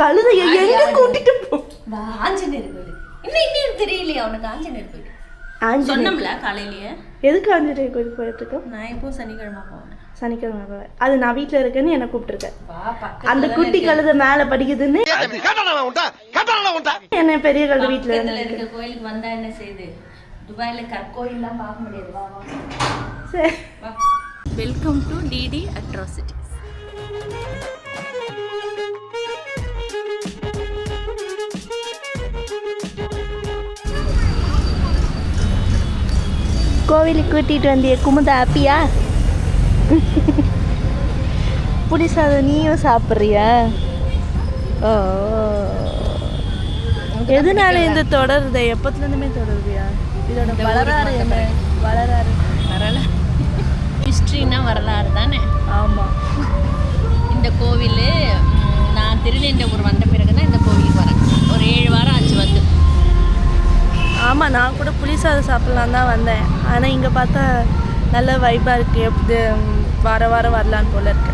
கழுதைய எங்க கூட்டிட்டு போ? வா, ஆஞ்சநேயர் கோயில் இன்னும் இன்னும் தெரியலையா உனக்கு ஆஞ்சநேயர் கோயில் சொன்னோம்ல காலையிலேயே. எதுக்கு ஆஞ்சநேயர் கோயில் போயிட்டு இருக்கோம் நான் இப்போ சனிக்கிழமை போவேன். சனிக்கிழமை போவேன். அது நான் வீட்ல இருக்கேன்னு என்ன கூப்பிட்டுருக்கேன் அந்த குட்டி கழுதை மேல படிக்குதுன்னு என்ன பெரிய கழுதை வீட்ல இருக்க கோயிலுக்கு வந்தா என்ன செய்யுது துபாயில கற்கோயில்லாம் பார்க்க முடியாது. வா வா. சரி. வா. வெல்கம் டு டிடி அட்ராசிட்டிஸ் கோவிலுக்கு கூட்டிட்டு வந்திய குமுதா ஹாப்பியா புளி சாதம் நீயும் சாப்பிட்றியா? ஓ எதனால இந்த தொடருது? எப்பத்துலேருந்துமே தொடருவியா இதோட வந்த என்ன. வளராறு வரலாறு. ஹிஸ்ட்ரினா வரலாறு தானே? ஆமாம் இந்த கோவில் நான் திருநெண்டபுரம் வந்த பிறகு தான் இந்த கோவிலுக்கு வரேன். ஒரு ஏழு வாரம் ஆச்சு வந்து. ஆமாம் நான் கூட புளி சாதம் சாப்பிட்லான்னு தான் வந்தேன். ஆனால் இங்கே பார்த்தா நல்ல வைப்பாக இருக்குது எப்படி வார வாரம் வரலான்னு போல இருக்கு.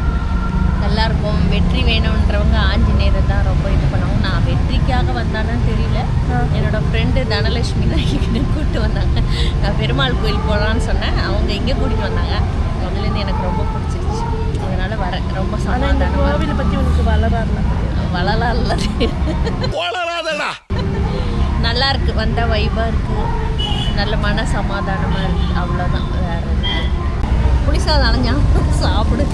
நல்லா இருக்கும் வெற்றி வேணுன்றவங்க ஆஞ்சநேயர் தான் ரொம்ப இது பண்ணுவாங்க நான் வெற்றிக்காக வந்தானு தெரியல. என்னோட ஃப்ரெண்டு தனலட்சுமி தான் எங்கிட்ட கூப்பிட்டு வந்தாங்க. நான் பெருமாள் கோயில் போகலான்னு சொன்னேன். அவங்க எங்கே கூட்டிகிட்டு வந்தாங்க. அதுலேருந்து எனக்கு ரொம்ப பிடிச்சிருச்சு. அதனால வரேன் ரொம்ப சமாதானமாக கோவிலை பற்றி உனக்கு வளராறுலாம் வளலாம் இல்லை. நல்லா இருக்கு வந்தா வைபா இருக்கு. நல்ல மன சமாதானமா இருக்கு. அவ்வளோதான் வேற புளிசாதம் அலைஞ்சா சாப்பிடு.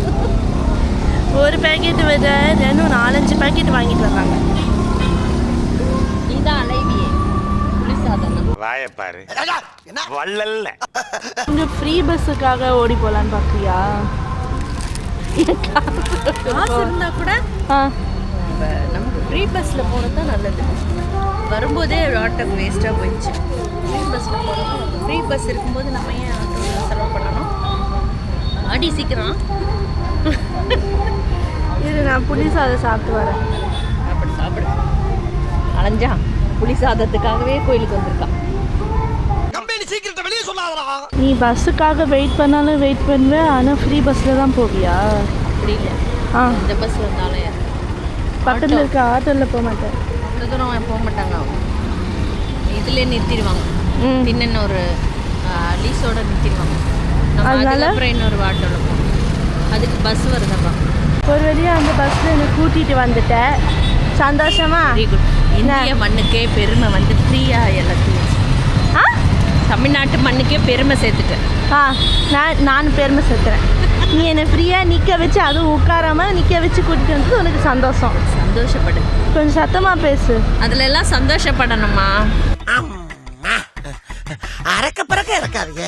ஒரு பேக்கெட் விட இன்னும் நாலஞ்சு பேக்கெட் வாங்கிட்டு வந்தாங்க இதான் அலைவியே. புளிசாதம் தான் வாயப்பாரு வள்ளல்ல. இங்கே ஃப்ரீ பஸ்ஸுக்காக ஓடி போகலான்னு பார்க்குறியா காசு இருந்தா கூட நமக்கு ஃப்ரீ பஸ்ஸில் போகிறது தான் நல்லது. வரும்போதே ஆட்டோ வேஸ்ட்டாக போயிடுச்சு. ஃப்ரீ பஸ்ஸில் போகிறது ஃப்ரீ பஸ் இருக்கும்போது நம்ம ஏன் ஆட்டோ செலவு பண்ணணும்? அடி சீக்கிரம். இது நான் புளி சாதம் சாப்பிட்டு வரேன். சாப்பிடு சாப்பிடு. அலைஞ்சான் புளி சாதத்துக்காகவே கோயிலுக்கு வந்திருக்கான். கம்பெனி சீக்கிரத்தை வெளியே சொல்லாதடா. நீ பஸ்ஸுக்காக வெயிட் பண்ணாலும் வெயிட் பண்ணுவேன். ஆனால் ஃப்ரீ பஸ்ஸில் தான் போவியா? அப்படி இல்லை. ஆ. இந்த பஸ் வந்தாலும் பக்கத்தில் இருக்க ஆட்டோவில் போக மாட்டேன். இந்த தூரம் போக மாட்டாங்க இதுலேயே நிறுத்திடுவாங்க. தின்னு ஒரு லீஸோட நிறுத்திடுவாங்க. அதனால? அதுக்கப்புறம் இன்னொரு ஆட்டோவில் போகணும் அதுக்கு பஸ் வருதப்பா. ஒரு வழியாக அந்த பஸ்ஸில் என்னை கூட்டிகிட்டு வந்துட்டேன். சந்தோஷமா? இந்திய மண்ணுக்கே பெருமை வந்து ஃப்ரீயாக எல்லாத்தையும். தமிழ்நாட்டு மண்ணுக்கே பெருமை சேர்த்துட்டேன். ஆ நான் நான் பெருமை சேர்த்துறேன். நீ என்னை ஃப்ரீயாக நிற்க வச்சு அதுவும் உட்காராம நிற்க வச்சு கூட்டிகிட்டு வந்தது உனக்கு சந்தோஷம். சந்தோஷப்படு. கொஞ்சம் சத்தமாக பேசு. அதுல எல்லாம் சந்தோஷப்படணுமா அறக்க பறக்க இறக்காதீங்க.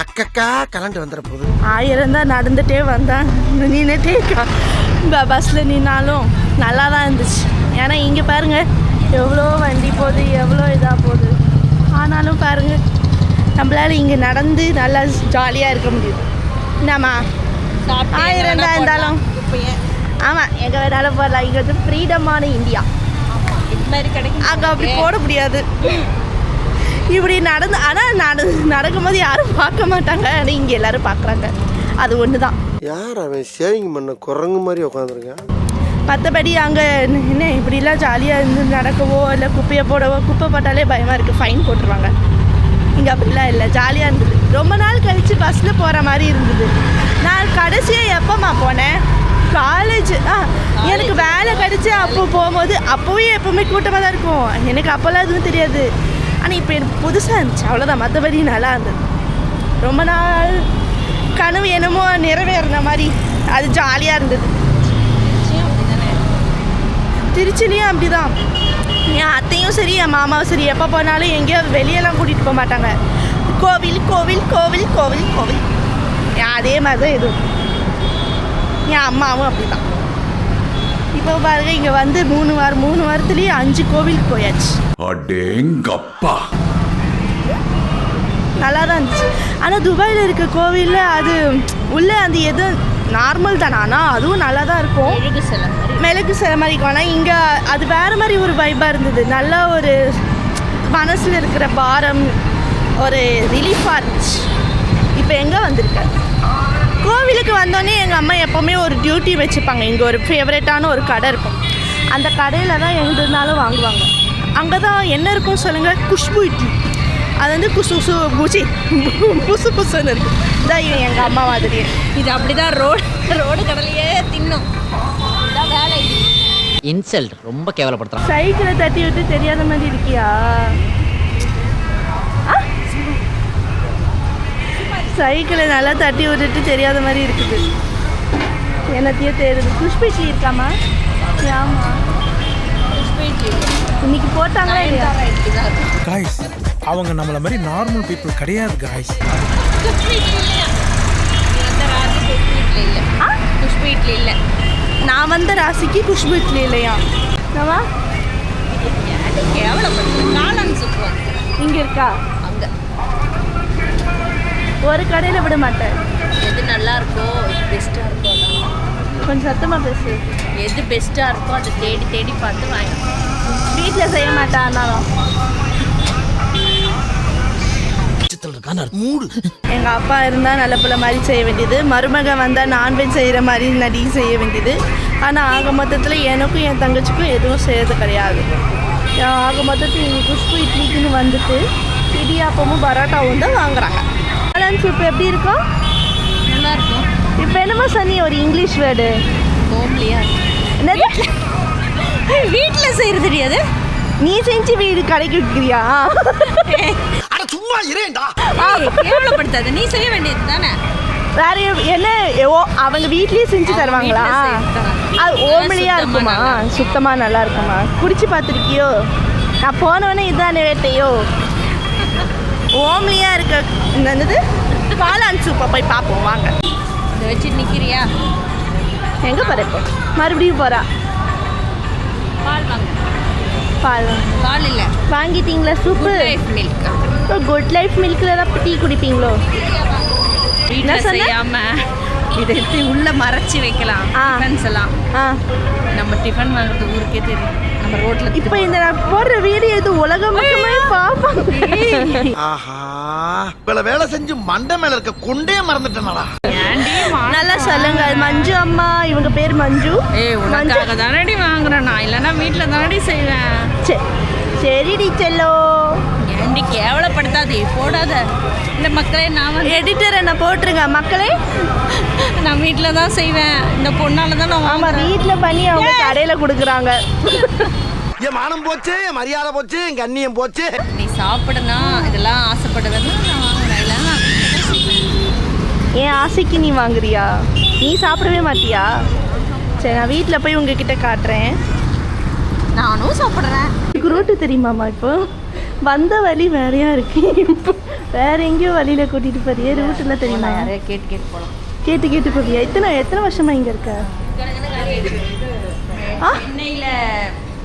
அக்கக்கா கலண்டு வந்துட போகுது. ஆயிரம் தான் நடந்துகிட்டே வந்தேன். நின்றுட்டே பஸ்ஸில் நின்னாலும் நல்லா தான் இருந்துச்சு. ஏன்னா இங்கே பாருங்கள் எவ்வளோ வண்டி போகுது எவ்வளோ இதாக போகுது. ஆனாலும் பாருங்கள் நம்மளால இங்கே நடந்து நல்லா ஜாலியாக இருக்க முடியுது. என்னம்மா ஆயிரம் தான் இருந்தாலும்? ஆமாம் எங்கே வேணாலும் போடலாம். இங்கே வந்து ஃப்ரீடமான இந்தியா. இது மாதிரி கிடைக்கும் அங்கே அப்படி போட முடியாது. இப்படி நடந்து ஆனால் நட நடக்கும்போது யாரும் பார்க்க மாட்டாங்க. ஆனால் இங்கே எல்லாரும் பார்க்குறாங்க. அது ஒன்று தான் யார் அவன் சேவிங் பண்ண குரங்கு மாதிரி உட்காந்துருக்கான் மற்றபடி அங்கே என்ன இப்படிலாம் ஜாலியாக இருந்து நடக்கவோ இல்லை குப்பையை போடவோ குப்பை போட்டாலே பயமாக இருக்குது ஃபைன் போட்டுருவாங்க. இங்கே அப்படிலாம் இல்லை. ஜாலியாக இருந்தது. ரொம்ப நாள் கழித்து பஸ்ஸில் போகிற மாதிரி இருந்தது. நான் கடைசியாக எப்போம்மா போனேன்? காலேஜ் ஆ எனக்கு வேலை கிடச்சி அப்போ போகும்போது அப்போவே எப்போவுமே கூட்டமாக தான் இருக்கும். எனக்கு அப்போல்லாம் எதுவும் தெரியாது. ஆனால் இப்போ எனக்கு புதுசாக இருந்துச்சு. அவ்வளோதான் மற்றபடி நல்லா இருந்தது. ரொம்ப நாள் கனவு என்னமோ நிறைவேறின மாதிரி. அது ஜாலியாக இருந்தது. அப்படிதானே? திருச்சிலையும் அப்படிதான். என் அத்தையும் சரி என் மாமாவும் சரி. எப்போ போனாலும் எங்கேயோ வெளியெல்லாம் கூட்டிகிட்டு போக மாட்டாங்க. கோவில் கோவில் கோவில் கோவில் கோவில். அதே மாதிரி தான் இதுவும். என் அம்மாவும் அப்படிதான். இப்போ பாருங்க இங்கே வந்து மூணு வாரம் மூணு வாரத்துலேயே அஞ்சு கோவிலுக்கு போயாச்சு. அடேங்கப்பா. நல்லா தான் இருந்துச்சு. ஆனால் துபாயில் இருக்க கோவிலில் அது உள்ளே அந்த எது நார்மல் தானே ஆனால் அதுவும் நல்லா தான் இருக்கும். மெழுகு சிலை மாதிரி. மிளகு சில மாதிரி இருக்கும். ஆனால் இங்கே அது வேறு மாதிரி ஒரு வைப்பாக இருந்தது. நல்ல ஒரு மனசில் இருக்கிற பாரம் ஒரு ரிலீஃபாக இருந்துச்சு. இப்போ எங்கே வந்திருக்கேன் கோவிலுக்கு வந்தோடனே எங்கள் அம்மா எப்போவுமே ஒரு டியூட்டி வச்சுப்பாங்க. இங்கே ஒரு ஃபேவரட்டான ஒரு கடை இருக்கும். அந்த கடையில் தான் எங்கே இருந்தாலும் வாங்குவாங்க. அங்கே தான் என்ன இருக்கும் சொல்லுங்கள் குஷ்பு இட்லி. அது வந்து குசு குசு பூச்சி புசு புசுன்னு இருக்கும் இதான் இவன் எங்கள் அம்மா மாதிரியே இது அப்படிதான் ரோடு ரோடு கடலையே தின்னும். இதான் வேலை. இன்சல்ட் ரொம்ப கேவலப்படுத்துறான். சைக்கிளை தட்டி விட்டு தெரியாத மாதிரி இருக்கியா? சைக்கிளை நல்லா தட்டி விட்டுட்டு தெரியாத மாதிரி இருக்குது. என்னத்தையோ தெரியுது புஷ்ப இட்லி இருக்காமா ஆமா. இன்னைக்கு போட்டாங்களா இல்லையா? காய்ஸ் அவங்க நம்மள மாதிரி நார்மல் பீப்புள் கிடையாது காய்ஸ் குஷ்பு இட்லி இல்லை. நான் வந்த ராசிக்கு குஷ்பு இட்லி இல்லையா காளான் சூப்பு வாங்குறேன் இங்கே இருக்கா? ஒரு கடையில் விட மாட்டேன். எது நல்லா இருக்கோ எது பெஸ்ட்டாக இருக்கோ. கொஞ்சம் சத்தமாக பேசு. எது பெஸ்ட்டாக இருக்கோ அதை தேடி தேடி பார்த்து வாங்கி. வீட்டில் செய்ய மாட்டேன் ஆனாலும். மூடு. எங்கள் அப்பா இருந்தால் நல்ல பிள்ளை மாதிரி செய்ய வேண்டியது. மருமக வந்தால் நான்வெஜ் செய்கிற மாதிரி நடி செய்ய வேண்டியது. ஆனால் ஆக மொத்தத்தில் எனக்கும் என் தங்கச்சிக்கும் எதுவும் செய்யறது கிடையாது. ஆக மொத்தத்தில் இங்கே குஷ்பு இட்லிக்குன்னு வந்துட்டு இடியாப்பமும் பரோட்டாவும் தான் வாங்குறாங்க. காளான் சூப் எப்படி இருக்கும் நல்லா இருக்கும் இப்போ என்னமோ சொன்னி ஒரு இங்கிலீஷ் வேர்டு? ஹோம்லியாக என்னது? வீட்டில் செய்கிறது தெரியாது. நீ செஞ்சு வீடு கடைக்கு விற்கிறியா அட சும்மா இரேண்டா கேவலப்படுத்தாது. நீ செய்ய வேண்டியது தானே? வேற என்ன ஓ அவங்க வீட்லயே செஞ்சு தருவாங்களா. அது ஓமலியா இருக்குமா. சுத்தமா நல்லா இருக்குமா? குடிச்சு பார்த்துருக்கியோ? நான் போனவொடனே இதானே வேட்டையோ? ஓம்லியா இருக்க என்னது? காளான் சூப்பை போய் பார்ப்போம் வாங்க. இதை வச்சு நிற்கிறியா எங்க போற இப்போ? மறுபடியும் போறா. பால் வாங்க. பால். பால் இல்லை. வாங்கிட்டீங்களா சூப்பு மில்க் குட் லைஃப் மில்க்ல தான் டீ குடிப்பீங்களோ? என்ன? செய்யாம. இதை எடுத்து உள்ள மறைச்சு வைக்கலாம். டிஃபன்ஸ் எல்லாம். நம்ம டிஃபன் வாங்குறது ஊருக்கே தெரியும். நம்ம ரோட்ல இப்போ இந்த நான் போடுற வீடியோ இது உலகம் மட்டுமே ஆஹா. இவ்வளவு வேலை செஞ்சு மண்டை மேல இருக்க கொண்டே மறந்துட்டேனடா. நல்லா சொல்லுங்க மஞ்சு அம்மா இவங்க பேர் மஞ்சு. ஏய் உனக்காக தானடி வாங்குறேன். நான் இல்லைன்னா வீட்டில் தானடி செய்வேன். சே- சரிடி செல்லோ. ஏண்டி கேவலப்படுத்தாதே போடாத. இந்த மக்களே நான் வந்து எடிட்டர் என்ன போட்டுருங்க மக்களே. நான் வீட்டில் தான் செய்வேன். இந்த பொண்ணால தான் நான் ஆமா வாங்குறேன். வீட்ல பண்ணி அவங்க கடையில கொடுக்குறாங்க. என் மானம் போச்சு என் மரியாதை போச்சு என் கண்ணியம் போச்சு. நீ சாப்பிடணும் இதெல்லாம் ஆசைப்படுவேன்னா நான் இல்லைன்னா வீட்டில் செய்வேன். என் ஆசைக்கு நீ வாங்குறியா? நீ சாப்பிடவே மாட்டியா? சரி நான் வீட்டில் போய் உங்ககிட்ட காட்டுறேன். நானும் சாப்பிட்றேன். எனக்கு ரோட்டு தெரியுமாம்மா இப்போ? வந்த வழி வேறையா இருக்கு. வேற எங்கேயோ வழியில கூட்டிட்டு போறியே? ரூட்டுல தெரியுமா? கேட்டு கேட்டு போகலாம் கேட்டு கேட்டு போவியா? எத்தனை எத்தனை வருஷமா இங்க இருக்க?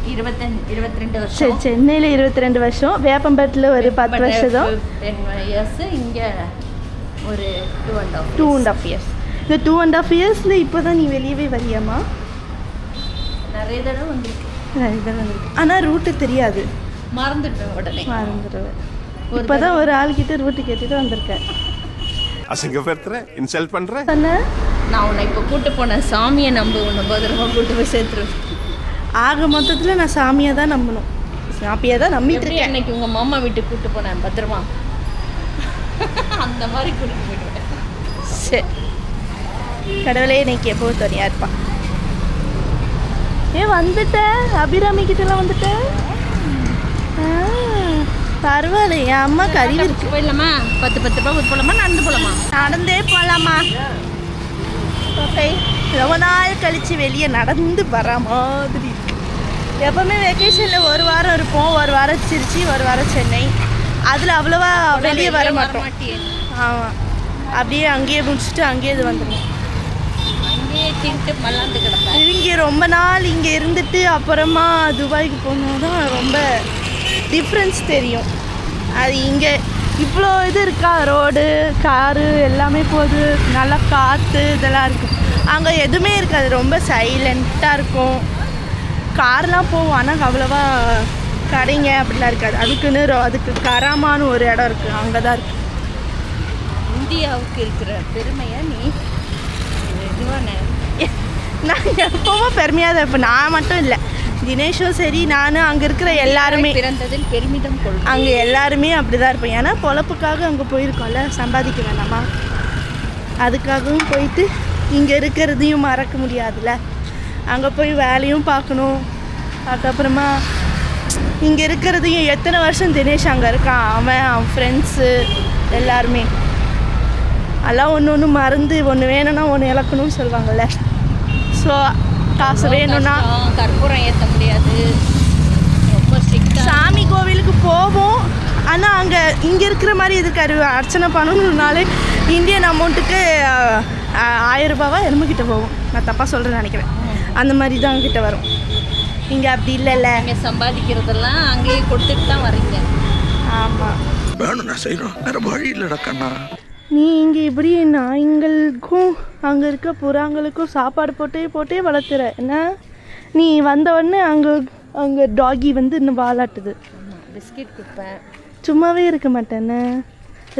சரி வருஷம். சென்னையில் இருபத்தி ரெண்டு வருஷம். வேப்பம்பேட்டில் ஒரு பத்து வருஷம். இங்கே ஒரு two and half two and half years இந்த டூ அண்ட் ஆஃப் இயர்ஸில் இப்போ தான் நீ வெளியவே வரியாமா நிறைய தடவை வந்திருக்கு. ஆனால் ரூட்டு தெரியாது. மறந்துட்டேன் உடனே. மறந்துடுவேன் இப்போ தான் ஒரு ஆள்கிட்ட ரூட்டு கேட்டுட்டு வந்திருக்கேன். அசிங்கப்படுத்துறேன் இன்சல்ட் பண்றேன் சொன்ன? நான் உன்னை இப்போ கூட்டு போனேன் சாமியை நம்ப உன்னை பத்திரமா கூட்டு போய் சேர்த்துருவேன். ஆக மொத்தத்தில் நான் சாமியை தான் நம்பணும். சாமியை தான் நம்பிட்டு இருக்கேன். அன்னைக்கு உங்கள் மாமா வீட்டுக்கு கூட்டு போனேன் பத்திரமா? அந்த மாதிரி கூட்டிட்டு போயிடுவேன். சரி கடவுளே இன்னைக்கு எப்போ துணையாக இருப்பான் ஏ வந்துட்டேன் அபிராமி கிட்டலாம் வந்துட்டேன் பரவாயில்ல. அம்மா கறி இருக்கு. போயிடலாமா? பத்து பத்து ரூபா கொடுத்து போகலாமா நடந்து போகலாமா நடந்தே போகலாமா ஓகே ரொம்ப நாள் கழிச்சு வெளியே நடந்து வர மாதிரி எப்பவுமே வெக்கேஷனில் ஒரு வாரம் இருப்போம். ஒரு வாரம் திருச்சி ஒரு வாரம் சென்னை. அதில் அவ்வளோவா வெளியே வர மாட்டோம். ஆமாம் அப்படியே அங்கேயே முடிச்சுட்டு அங்கேயே இது வந்துடும் இங்கே ரொம்ப நாள் இங்கே இருந்துட்டு அப்புறமா துபாய்க்கு போனால் தான் ரொம்ப டிஃப்ரென்ஸ் தெரியும். அது இங்கே இவ்வளோ இது இருக்கா? ரோடு காரு எல்லாமே போகுது. நல்லா காற்று இதெல்லாம் இருக்கும் அங்கே எதுவுமே இருக்காது. ரொம்ப சைலண்ட்டாக இருக்கும். கார்லாம் போவோம் ஆனால் அவ்வளோவா கடைங்க அப்படிலாம் இருக்காது. அதுக்குன்னு ரொ- அதுக்கு கராமான்னு ஒரு இடம் இருக்குது அங்கே தான் இருக்குது இந்தியாவுக்கு இருக்கிற பெருமையை நீ இதுவான நான் எப்பவும் பெருமையாக தான் இருப்பேன். நான் மட்டும் இல்லை. தினேஷும் சரி நானும் அங்கே இருக்கிற எல்லாருமே பிறந்ததில் பெருமிதம் கொள்கிறேன். அங்கே எல்லாருமே அப்படி தான் இருப்போம். ஏன்னா பொழப்புக்காக அங்கே போயிருக்கோம்ல சம்பாதிக்க வேணாமா? அதுக்காகவும் போயிட்டு இங்கே இருக்கிறதையும் மறக்க முடியாதுல்ல? அங்கே போய் வேலையும் பார்க்கணும். அதுக்கப்புறமா இங்கே இருக்கிறதையும் எத்தனை வருஷம் தினேஷ் அங்கே இருக்கான்? அவன் அவன் ஃப்ரெண்ட்ஸு எல்லாருமே. எல்லாம் ஒன்று ஒன்று மறந்து ஒன்று வேணும்னா ஒன்று இழக்கணும்னு சொல்லுவாங்கள்ல ஸோ காசு வேணும்னா கற்பூரம் ஏற்ற முடியாது. ரொம்ப சாமி கோவிலுக்கு போவோம். ஆனால் அங்கே இங்கே இருக்கிற மாதிரி இருக்காரு அர்ச்சனை பண்ணணும்னாலே இந்தியன் அமௌண்ட்டுக்கு ஆயிரம் ரூபாவா எருமைக்கிட்ட போகும். நான் தப்பாக சொல்கிறேன்னு நினைக்கிறேன். அந்த மாதிரி தான் கிட்ட வரும். இங்கே அப்படி இல்லைல்ல. நீங்கள் சம்பாதிக்கிறதெல்லாம் அங்கேயே கொடுத்துட்டு தான் வரீங்க ஆமாம் வேணும்னா செய்யணும் வேற வழி இல்லடா கண்ணா. நீ இங்கே இப்படி நாய்ங்களுக்கும் அங்கே இருக்க புறாங்களுக்கும் சாப்பாடு போட்டே போட்டே வளர்த்துற என்ன? நீ வந்த உடனே அங்கே அங்கே டாகி வந்து இன்னும் வாலாட்டுது. பிஸ்கெட் கொடுப்பேன். சும்மாவே இருக்க மாட்டேன்னு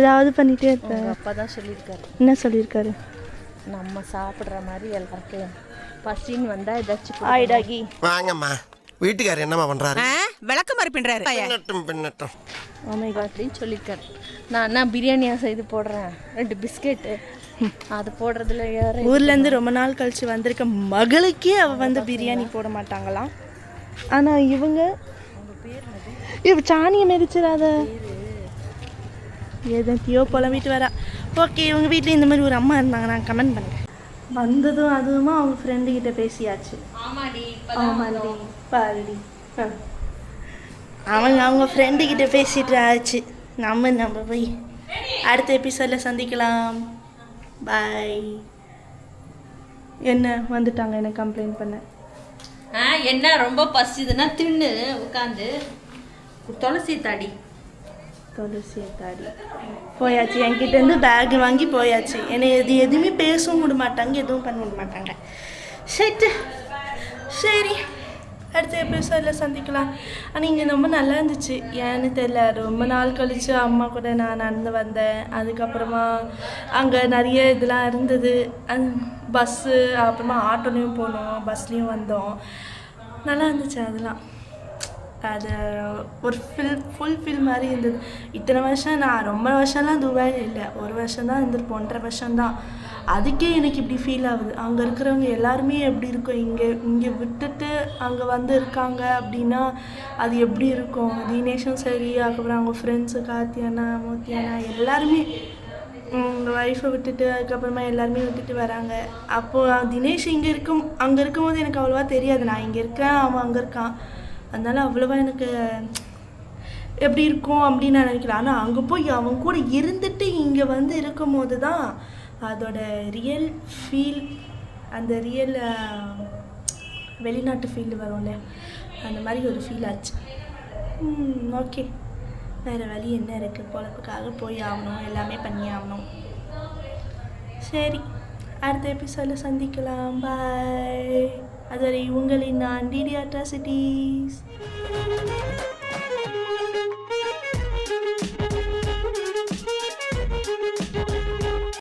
ஏதாவது பண்ணிகிட்டே இருப்பேன் அப்பா தான் சொல்லியிருக்காரு. என்ன சொல்லியிருக்காரு? நம்ம சாப்பிட்ற மாதிரி எல்லாருக்கும் பசின்னு வந்தால் ஏதாச்சும் ஆய் டாகி வாங்கம்மா. வீட்டுக்காரர் என்னம்மா பண்றாரு? விளக்க மாதிரி பின்றாரு. பின்னட்டும் பின்னட்டும். அப்படின்னு சொல்லியிருக்காரு. நான் என்ன பிரியாணியாக செய்து போடுறேன்? ரெண்டு பிஸ்கெட்டு அது போடுறதுல ஊர்லேருந்து ரொம்ப நாள் கழிச்சு வந்திருக்க மகளுக்கே அவள் வந்து பிரியாணி போட மாட்டாங்களாம் ஆனால் இவங்க இவ சாணியை மெதிச்சிடாத. எதத்தையோ புலம்பிட்டு வரா. ஓகே இவங்க வீட்டில் இந்த மாதிரி ஒரு அம்மா இருந்தாங்க நான் கமெண்ட் பண்ணுறேன் வந்ததும் அதுவுமா அவங்க ஃப்ரெண்டு கிட்ட பேசியாச்சு. ஆமாடி பாருடி. அவங்க அவங்க ஃப்ரெண்டு கிட்ட பேசிட்டு ஆச்சு நம்ம நம்ம போய் அடுத்த எபிசோடில் சந்திக்கலாம். பாய் என்ன வந்துட்டாங்க என்ன கம்ப்ளைண்ட் பண்ண? என்ன ரொம்ப பசிதுன்னா தின்னு உட்காந்து துளசி தாடி துளசி தாடி போயாச்சு. என்கிட்டேருந்து பேக் வாங்கி போயாச்சு. என்னை எது எதுவுமே பேசவும் விட மாட்டாங்க எதுவும் பண்ண விட மாட்டாங்க. சரி சரி. அடுத்த எபிசோடில் சந்திக்கலாம். ஆனால் இங்கே ரொம்ப நல்லா இருந்துச்சு. ஏன்னு தெரியல. ரொம்ப நாள் கழிச்சு அம்மா கூட நான் நடந்து வந்தேன். அதுக்கப்புறமா அங்கே நிறைய இதெல்லாம் இருந்தது. பஸ்ஸு அப்புறமா ஆட்டோலையும் போனோம். பஸ்லேயும் வந்தோம். நல்லா இருந்துச்சு அதெல்லாம். அது ஒரு ஃபில் ஃபுல் ஃபில் மாதிரி இருந்தது. இத்தனை வருஷம் நான் ரொம்ப வருஷம்லாம் துபாயில் இல்லை. ஒரு வருஷம் தான் இருந்திருப்போம். ஒன்றரை வருஷம் தான். அதுக்கே எனக்கு இப்படி ஃபீல் ஆகுது. அங்கே இருக்கிறவங்க எல்லாருமே எப்படி இருக்கும்? இங்கே இங்கே விட்டுட்டு அங்கே வந்து இருக்காங்க அப்படின்னா அது எப்படி இருக்கும்? தீனேஷும் சரி அதுக்கப்புறம் அவங்க ஃப்ரெண்ட்ஸு கார்த்தியானா மூர்த்தியானா எல்லாருமே ஒய்ஃபை விட்டுட்டு அதுக்கப்புறமா எல்லாருமே விட்டுட்டு வராங்க. அப்போது தினேஷ் இங்கே இருக்கும் அங்கே இருக்கும்போது எனக்கு அவ்வளோவா தெரியாது. நான் இங்கே இருக்கேன் அவன் அங்கே இருக்கான். அதனால அவ்வளோவா எனக்கு எப்படி இருக்கும் அப்படின்னு நான் நினைக்கிறேன் ஆனால் அங்கே போய் அவன் கூட இருந்துட்டு இங்கே வந்து இருக்கும்போது தான் அதோட ரியல் ஃபீல் அந்த ரியல் வெளிநாட்டு ஃபீல் வரும்ல அந்த மாதிரி ஒரு ஃபீல் ஆச்சு. ஓகே வேறு வழி என்ன இருக்குது பொழப்புக்காக போய் ஆகணும் எல்லாமே பண்ணி ஆகணும். சரி அடுத்த எபிசோடில் சந்திக்கலாம். பாய் அதுவரை உங்களின் நான் டிடி அட்ராசிட்டிஸ்